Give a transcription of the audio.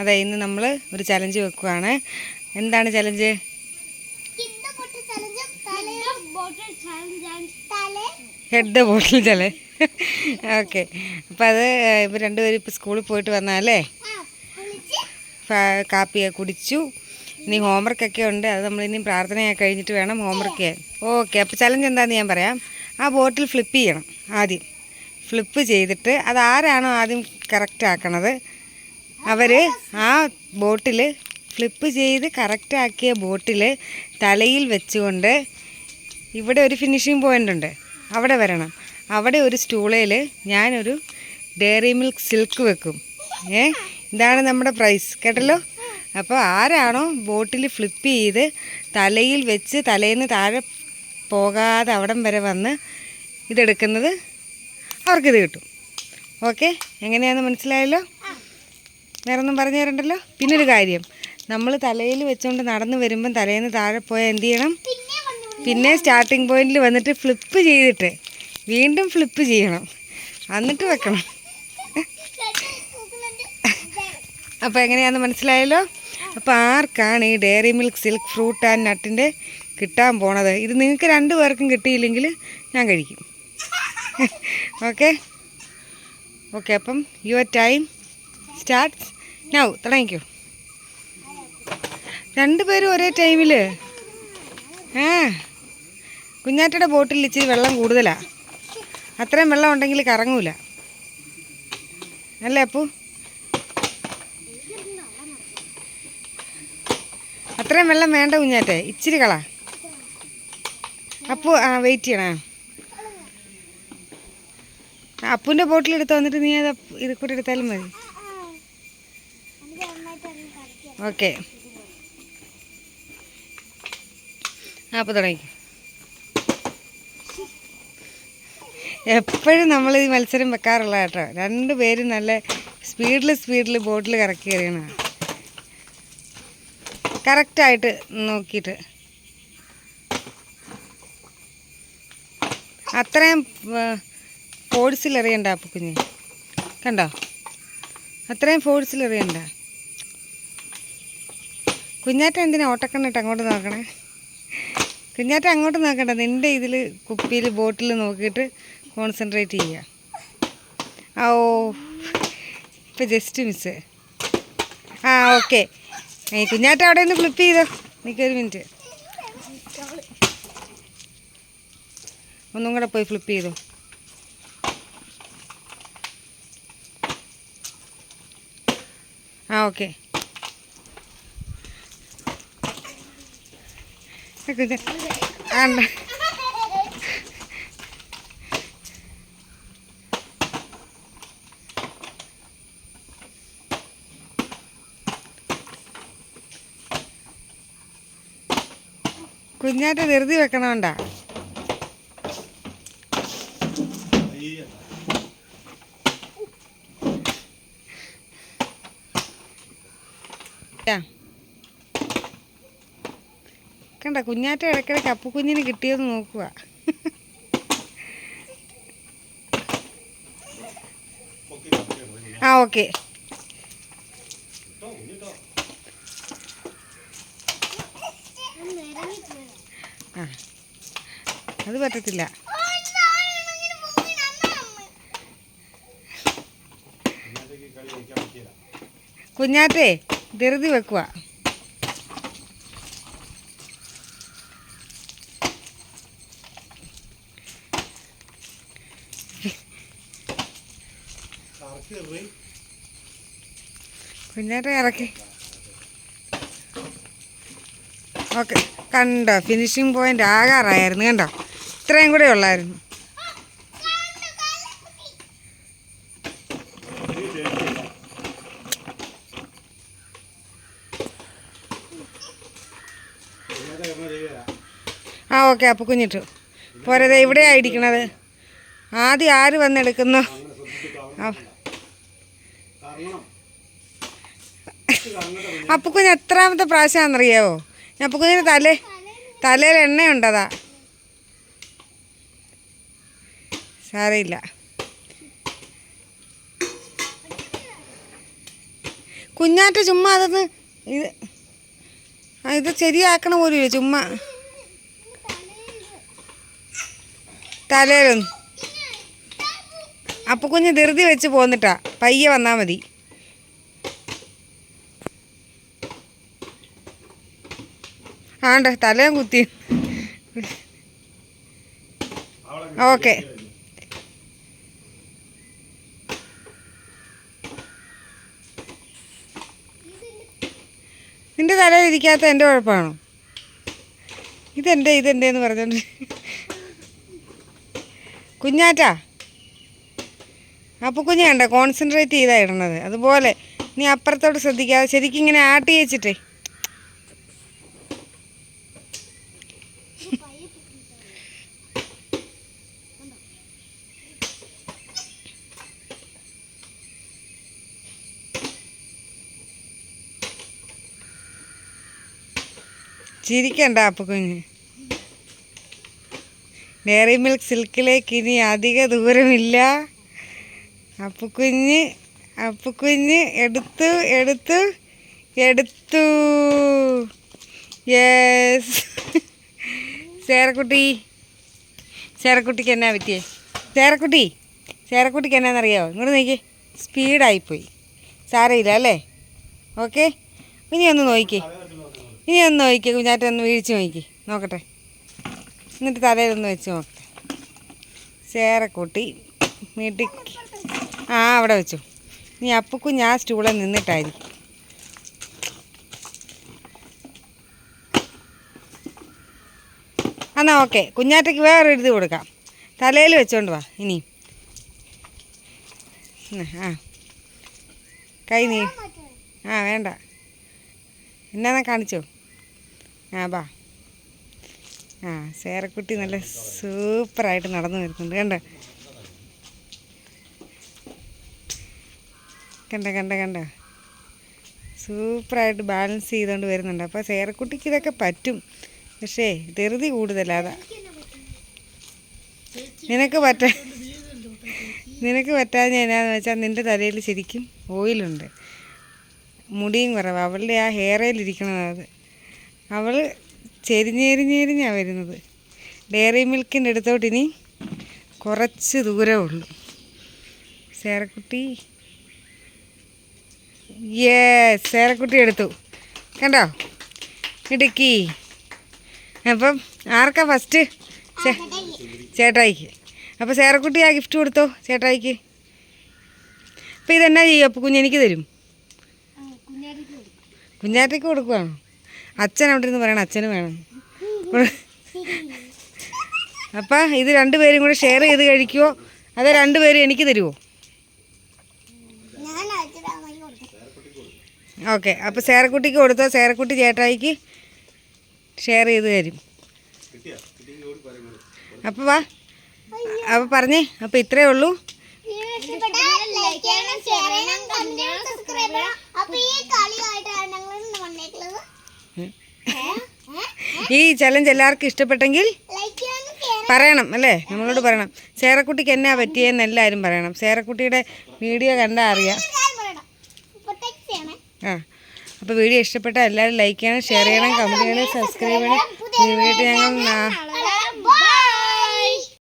അതെ ഇന്ന് നമ്മൾ ഒരു ചലഞ്ച് വെക്കുവാണ്. എന്താണ് ചലഞ്ച് കിഡ്ഡ് പൊട്ട് ചലഞ്ചും തലയും ബോട്ടിൽ ചലഞ്ച് തലേ ഹെഡ് ബോട്ടിൽ ചല ഓക്കെ. അപ്പം അത് ഇപ്പം രണ്ടുപേരും ഇപ്പം സ്കൂളിൽ പോയിട്ട് വന്നാലേ? കാപ്പിയെ കുടിച്ചു. ഇനി ഹോംവർക്കൊക്കെ ഉണ്ട്. അത് നമ്മളിനി പ്രാർത്ഥനയൊക്കെ കഴിഞ്ഞിട്ട് വേണം ഹോംവർക്ക് ചെയ്യാൻ. ഓക്കെ അപ്പോൾ ചലഞ്ച് എന്താണെന്ന് ഞാൻ പറയാം. ആ ബോട്ടിൽ ഫ്ലിപ്പ് ചെയ്യണം ആദ്യം. ഫ്ലിപ്പ് ചെയ്തിട്ട് അത് ആരാണോ ആദ്യം കറക്റ്റ് ആക്കണത്? അവർ ആ ബോട്ടിൽ ഫ്ലിപ്പ് ചെയ്ത് കറക്റ്റാക്കിയ ബോട്ടിൽ തലയിൽ വെച്ചുകൊണ്ട് ഇവിടെ ഒരു ഫിനിഷിംഗ് പോയിന്റ് ഉണ്ട്. അവിടെ വരണം. അവിടെ ഒരു സ്റ്റൂളയിൽ ഞാനൊരു ഡെയറി മിൽക്ക് സിൽക്ക് വെക്കും. ഏ? ഇതാണ് നമ്മുടെ പ്രൈസ്. കേട്ടല്ലോ? അപ്പോൾ ആരാണോ ബോട്ടിൽ ഫ്ലിപ്പ് ചെയ്ത് തലയിൽ വെച്ച് തലേന്ന് താഴെ പോകാതെ അവിടം വരെ വന്ന് ഇതെടുക്കുന്നത് അവർക്കിത് കിട്ടും. ഓക്കെ? എങ്ങനെയാണെന്ന് മനസ്സിലായല്ലോ? വേറെ ഒന്നും പറഞ്ഞു തരണ്ടല്ലോ? പിന്നൊരു കാര്യം. നമ്മൾ തലയിൽ വെച്ചുകൊണ്ട് നടന്നു വരുമ്പം തലേന്ന് താഴെ പോയാൽ എന്ത് ചെയ്യണം? പിന്നെ സ്റ്റാർട്ടിങ് പിന്നെ പോയിന്റിൽ വന്നിട്ട് ഫ്ലിപ്പ് ചെയ്തിട്ട് വീണ്ടും ഫ്ലിപ്പ് ചെയ്യണം. എന്നിട്ട് വെക്കണം. അപ്പോൾ എങ്ങനെയാണെന്ന് മനസ്സിലായല്ലോ? അപ്പോൾ ആർക്കാണ് ഈ Dairy Milk Silk fruit and നട്ടിന്റെ കിട്ടാൻ പോണത്? ഇത് നിങ്ങൾക്ക് രണ്ട് പേർക്കും കിട്ടിയില്ലെങ്കിൽ ഞാൻ കഴിക്കും. ഓക്കെ ഓക്കെ അപ്പം യുവർ ടൈം സ്റ്റാർട്ട് നൗ തുടങ്ങിക്കോ രണ്ടുപേരും ഒരേ ടൈമിൽ ആ. കുഞ്ഞാറ്റയുടെ ബോട്ടിൽ ഇച്ചിരി വെള്ളം കൂടുതലാണ് അത്രയും വെള്ളം ഉണ്ടെങ്കിൽ കറങ്ങൂല. അല്ലേ അപ്പു? അത്രയും വെള്ളം വേണ്ട കുഞ്ഞാറ്റെ ഇച്ചിരി കള. അപ്പു ആ വെയിറ്റ് ചെയ്യണേ. അപ്പുവിന്റെ ബോട്ടിൽ എടുത്ത് വന്നിട്ട് നീ അത് ഇതിൽ ഇത് കൂടെ എടുത്താലും മതി. ഓക്കെ. അപ്പോൾ തുടങ്ങി. എപ്പോഴും നമ്മൾ ഈ മത്സരം വെക്കാറുള്ള കേട്ടോ. രണ്ട് പേരും നല്ല സ്പീഡിൽ സ്പീഡിൽ ബോട്ടിൽ കറക്കി എറിയണ കറക്റ്റായിട്ട് നോക്കിയിട്ട്. അത്രയും ഫോഴ്സിൽ എറിയണ്ട അപ്പൊ കുഞ്ഞ്. കണ്ടോ? അത്രയും ഫോഴ്സിൽ എറിയണ്ട. കുഞ്ഞാറ്റ എന്തിനാ ഓട്ടക്കണ്ണിട്ട് അങ്ങോട്ട് നോക്കണേ? കുഞ്ഞാറ്റ അങ്ങോട്ട് നോക്കണ്ട. നിന്റെ ഇതിൽ കുപ്പിയിൽ ബോട്ടിൽ നോക്കിയിട്ട് കോൺസെൻട്രേറ്റ് ചെയ്യുക ഓ ഇപ്പം ജസ്റ്റ് മിസ് ആ ഓക്കെ. ഈ കുഞ്ഞാറ്റ അവിടെ നിന്ന് ഫ്ലിപ്പ് ചെയ്തോ? നിൽക്കൊരു മിനിറ്റ്. ഒന്നും കൂടെ പോയി ഫ്ലിപ്പ് ചെയ്തോ? ആ ഓക്കെ കുഞ്ഞ ആണ്ട കുഞ്ഞാറ്റ ധൃതി വെക്കണോണ്ടാ ആ. കണ്ട കുഞ്ഞാറ്റ ഇടയ്ക്കിടയ്ക്ക് അപ്പു കുഞ്ഞിന് കിട്ടിയെന്ന് നോക്കുക. ആ ഓക്കെ. ആ അത് പറ്റത്തില്ല. കുഞ്ഞാറ്റേ ധൃതി വെക്കുക കുഞ്ഞാറ്റ ഇറക്കി. ഓക്കെ. കണ്ടോ? ഫിനിഷിംഗ് പോയിന്റ് ആകാറായിരുന്നു കണ്ടോ? ഇത്രയും കൂടെ ഉള്ളായിരുന്നു. ആ ഓക്കെ. അപ്പോൾ കുഞ്ഞിട്ടു. പോരതെ ദേ ആയിരിക്കണത് ആദ്യം ആര് വന്നെടുക്കുന്നു? ആ. അപ്പുക്കുഞ്ഞ് എത്രാമത്തെ പ്രാവശ്യമാണെന്നറിയാവോ? അപ്പുക്കുഞ്ഞിന് തലേ തലയിൽ എണ്ണയുണ്ടതാ. സാരയില്ല. കുഞ്ഞാറ്റ ചുമ്മാ അതൊന്ന് ഇത് ഇത് ശരിയാക്കണ പോലും ഇല്ല ചുമ്മാ. തലയിലൊന്ന് അപ്പൊ കുഞ്ഞ് ധൃതി വെച്ച് പോന്നിട്ടാ. പയ്യെ വന്നാ മതി. ആണ്ട തലയും കുത്തി. ഓക്കെ. നിന്റെ തലയിൽ ഇരിക്കാത്ത എന്റെ കുഴപ്പമാണോ? ഇതെന്റെ ഇതെന്റെ എന്ന് പറഞ്ഞോണ്ട്. കുഞ്ഞാറ്റാ? അപ്പോൾ കുഞ്ഞ് കണ്ട കോൺസെൻട്രേറ്റ് ചെയ്താ ഇടണത്. അതുപോലെ നീ അപ്പുറത്തോട്ട് ശ്രദ്ധിക്കാതെ ശരിക്കും ഇങ്ങനെ ആട്ടി വെച്ചിട്ടേ. ചിരിക്കണ്ട അപ്പുക്കുഞ്ഞ് കുഞ്ഞ്. ഡയറി മിൽക്ക് സിൽക്കിലേക്ക് ഇനി അധിക ദൂരമില്ല. അപ്പുക്കുഞ്ഞ് അപ്പുക്കുഞ്ഞ് എടുത്തു എടുത്തു എടുത്തു. യെസ് ചേരക്കുട്ടി. ചേരക്കുട്ടിക്ക് എന്നാ പറ്റിയേ? ചേരക്കുട്ടി ചേരക്കുട്ടിക്ക് എന്നാന്നറിയാമോ ഇങ്ങോട്ട് നോക്കി. സ്പീഡായിപ്പോയി. സാരയില്ല അല്ലേ? ഓക്കെ. ഇനി ഒന്ന് നോക്കിക്കേ ഇനി ഒന്ന് നോക്കിക്കേ കുഞ്ഞാറ്റ ഒന്ന് വീഴ്ച നോക്കി. നോക്കട്ടെ. എന്നിട്ട് തലയിലൊന്ന് വെച്ച് നോക്കട്ടെ സേറക്കുട്ടി മിടി ആ അവിടെ വെച്ചു. നീ അപ്പക്കും ഞാൻ സ്റ്റൂളിൽ നിന്നിട്ടായിരിക്കും. എന്നാ ഓക്കെ കുഞ്ഞാറ്റയ്ക്ക് വേറെ എഴുതി കൊടുക്കാം. തലയിൽ വെച്ചോണ്ട് വാ ഇനി. ആ. കൈ നീ. ആ വേണ്ട. എന്നാ കാണിച്ചോ? ആ ബാ. ആ സേറക്കുട്ടി നല്ല സൂപ്പറായിട്ട് നടന്നു വരുന്നുണ്ട് കണ്ട? കണ്ട കണ്ട കണ്ട? സൂപ്പറായിട്ട് ബാലൻസ് ചെയ്തുകൊണ്ട് വരുന്നുണ്ട്. അപ്പോൾ ചേരക്കുട്ടിക്ക് ഇതൊക്കെ പറ്റും. പക്ഷേ ധൃതി കൂടുതലാ നിനക്ക് പറ്റ നിനക്ക് പറ്റാതെ എന്നാന്ന് വെച്ചാൽ നിന്റെ തലയിൽ ശരിക്കും ഓയിലുണ്ട്. മുടിയും കുറവ്. അവളുടെ ആ ഹെയർ അത്. അവൾ ചെരിഞ്ഞെരിഞ്ഞെരിഞ്ഞാണ് വരുന്നത്. ഡെയറി മിൽക്കിന്റെ അടുത്തോട്ട് ഇനി കുറച്ച് ദൂരമേ ഉള്ളൂ. സേറക്കുട്ടി ഏ സേറക്കുട്ടി എടുത്തു. കണ്ടോ? ഇടുക്കി. അപ്പം ആർക്കാ ഫസ്റ്റ് ചേട്ടായിക്ക്. അപ്പോൾ സേറക്കുട്ടി ആ ഗിഫ്റ്റ് കൊടുത്തോ? ചേട്ടായിക്ക്. അപ്പോൾ ഇതെന്നാ ചെയ്യും? അപ്പോൾ കുഞ്ഞെനിക്ക് തരും. കുഞ്ഞാറ്റയ്ക്ക് കൊടുക്കുവാണോ? അച്ഛൻ അവിടെ ഇരുന്ന് പറയണം അച്ഛന് വേണം. അപ്പം ഇത് രണ്ടുപേരും കൂടെ ഷെയർ ചെയ്ത് കഴിക്കുമോ അതോ രണ്ടുപേരും എനിക്ക് തരുമോ ഞാൻ അച്ഛന്റെ അമ്മയ്ക്ക് കൊടുക്കാം ഓക്കെ അപ്പോൾ സേറക്കുട്ടിക്ക് കൊടുത്തോ? സേറക്കുട്ടി ചേട്ടായിക്ക് ഷെയർ ചെയ്ത് തരും. അപ്പോൾ വാ. അപ്പോൾ പറഞ്ഞേ അപ്പോൾ ഇത്രയേ ഉള്ളൂ. ഈ ചലഞ്ച് എല്ലാവർക്കും ഇഷ്ടപ്പെട്ടെങ്കിൽ പറയണം അല്ലേ? നമ്മളോട് പറയണം. സേറക്കുട്ടിക്ക് എന്നാ പറ്റിയെന്ന് എല്ലാവരും പറയണം. സേറക്കുട്ടിയുടെ വീഡിയോ കണ്ടാൽ അറിയാം കാര്യം പറയണം പ്രൊട്ടക്ട് ചെയ്യണേ ആ. അപ്പോൾ വീഡിയോ ഇഷ്ടപ്പെട്ടാൽ എല്ലാവരും ലൈക്ക് ചെയ്യണം ഷെയർ ചെയ്യണം കമന്റ് ചെയ്യണം സബ്സ്ക്രൈബ് ചെയ്യണം. വീഡിയോ ഞങ്ങൾ